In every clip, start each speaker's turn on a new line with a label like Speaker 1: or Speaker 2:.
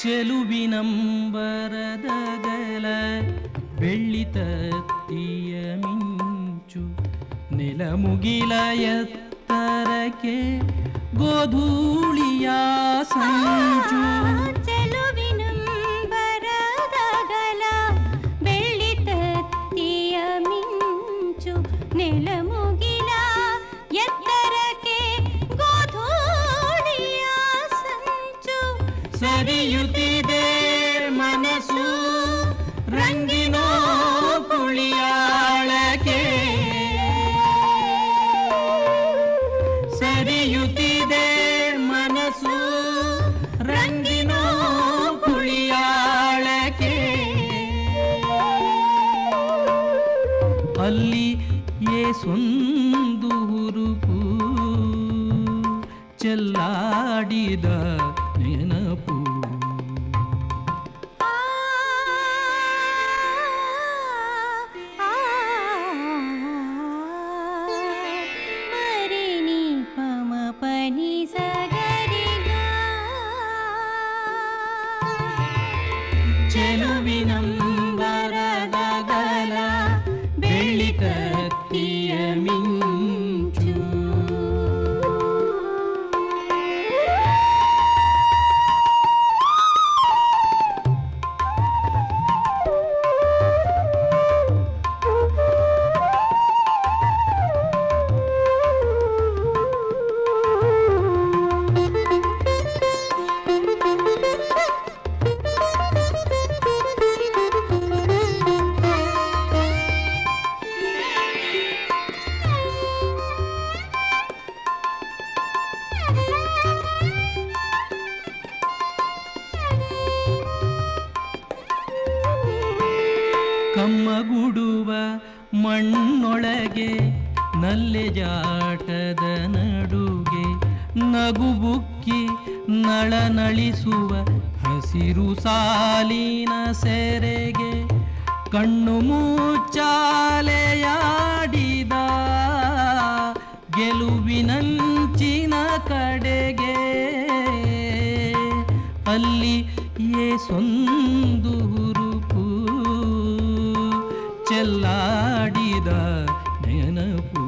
Speaker 1: ಚೆಲುವಿನಂಬರದಗಲ ಬೆಳ್ಳಿ ತತ್ತಿಯ ಮಿಂಚು ನೆಲ ಮುಗಿಲ ಎತ್ತರಕ್ಕೆ ಗೋಧೂಳಿಯ ಸಂಚು ಅಲ್ಲಿ ಏಸೊಂದು ಹುರುಪು ಚೆಲ್ಲಾಡಿದ ನೆನಪು
Speaker 2: ಆ,
Speaker 1: ಕಮ್ಮಗುಡುವ ಮಣ್ಣೊಳಗೆ ನಲ್ಲೆ ಜಾಟದ ನಡುಗೆ ನಗುಬುಕ್ಕಿ ನಳನಳಿಸುವ ಹಸಿರು ಸಾಲಿನ ಸೆರೆಗೆ ಕಣ್ಣು ಮುಚ್ಚಾಲೆಯಾಡಿದ ಗೆಲುವಿನಂಚಿನ ಕಡೆಗೆ. ಅಲ್ಲಿ ಏಸೊಂದು ಚೆಲ್ಲಾಡಿದ ನೆನಪು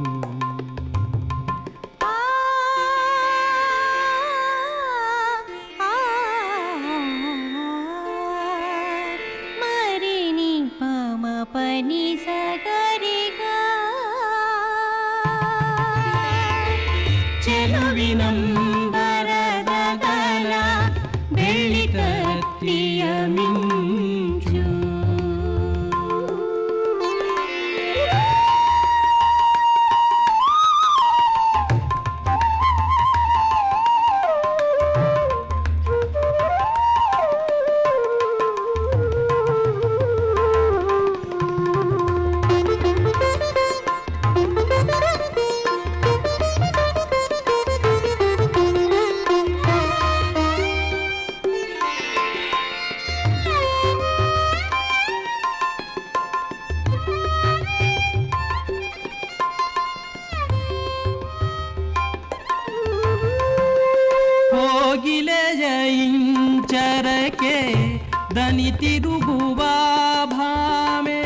Speaker 2: ಆ, ಆ, ಮರಿನಿ ಪಮ ಪನಿ ಸಗರಿಗ
Speaker 1: ಚೆಲುವಿನಂಬರದಗಲ ದನಿ ತಿರುಗುವ ಭಾಮೆ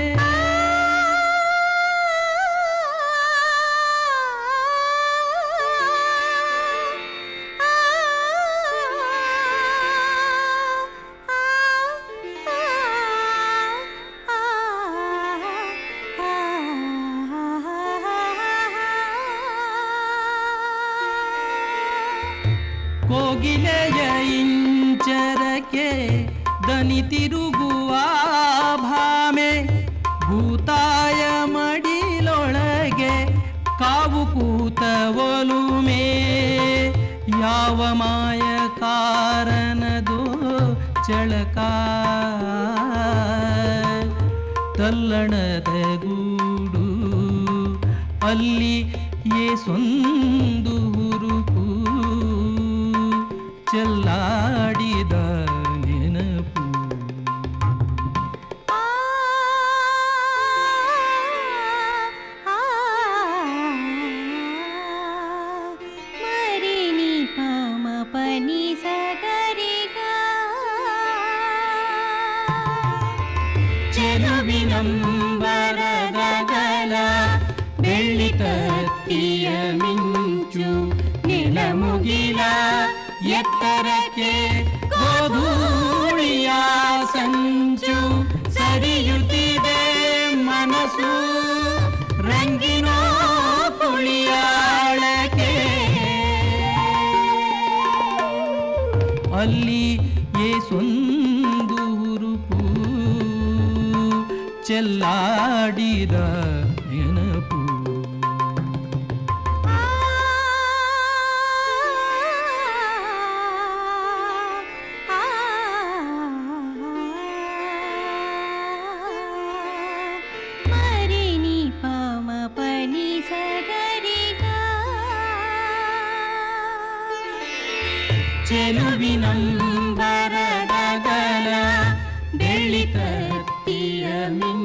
Speaker 1: ಕೋಗಿಲೆಯ ಇಂಚರಕ್ಕೆ ದನಿ ತಿರುಗುವ ಭಾಮೆ, ಭೂತಾಯ ಮಡಿಲೊಳಗೆ ಕಾವು ಕೂತ ಒಲುಮೆ. ಯಾವ ಮಾಯ ಕಾರಣದು ಚಳಕ ತಲ್ಲಣದ ಗೂಡು ಅಲ್ಲಿ ಏಸೊಂದು ಹುರುಕು ಚೆಲ್ಲಾಡಿದ
Speaker 2: నిసగరిగా చెరువినం వరదగల ಬೆಳ್ಳಿ ಕತ್ತಿಯ ಮಿಂಚು ನಿಲಮುಗಿಲ ಎತ್ತರಕ್ಕೆ ಗೋಧೂಳಿಯ ಸಂಚು ಸರಿಯುತ್ತಿದೆ ಮನಸ್ಸು ಅಲ್ಲಿ ಏಸೊಂದು ಹುರುಪು ಚೆಲ್ಲಾಡಿದ ಚೆಲುವಿನಂಬರದಗಲ ಬೆಳ್ಳಿ ತತ್ತಿಯ ಮಿಂಚು